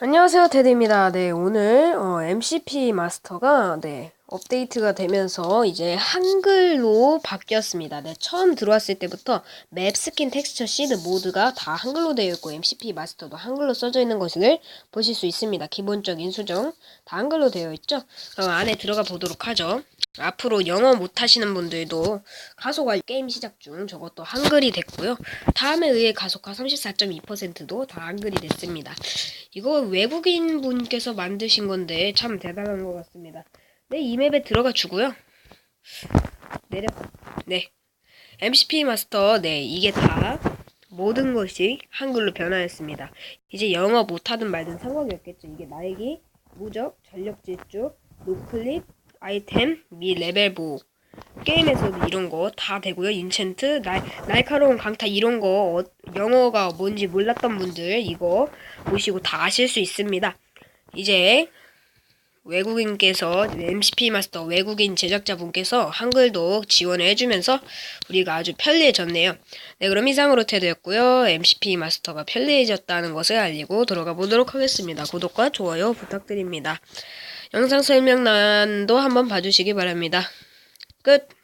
안녕하세요, 테드입니다. 네, 오늘 어, MCP 마스터가 네, 업데이트가 되면서 이제 한글로 바뀌었습니다. 네, 처음 들어왔을 때부터 맵 스킨 텍스처 시드 모드가 다 한글로 되어 있고 MCP 마스터도 한글로 써져 있는 것을 보실 수 있습니다. 기본적인 수정 다 한글로 되어 있죠. 그럼 안에 들어가 보도록 하죠. 앞으로 영어 못하시는 분들도 가속화 게임 시작 중 저것도 한글이 됐고요. 다음에 의해 가속화 34.2%도 다 한글이 됐습니다. 이거 외국인 분께서 만드신 건데 참 대단한 것 같습니다. 네, 이 맵에 들어가 주고요. 내려. 네. MCP 마스터, 네, 이게 다 모든 것이 한글로 변화했습니다. 이제 영어 못하든 말든 상관이 없겠죠. 이게 나에게 무적, 전력 질주, 노클릭, 아이템, 미 레벨 보호. 게임에서도 이런 거 다 되고요. 인챈트, 날, 날카로운 강타 이런 거 어, 영어가 뭔지 몰랐던 분들 이거 보시고 다 아실 수 있습니다. 이제 외국인께서 MCP 마스터 외국인 제작자분께서 한글도 지원을 해주면서 우리가 아주 편리해졌네요. 네, 그럼 이상으로 테드였고요. MCP 마스터가 편리해졌다는 것을 알리고 들어가 보도록 하겠습니다. 구독과 좋아요 부탁드립니다. 영상 설명란도 한번 봐주시기 바랍니다. 끝!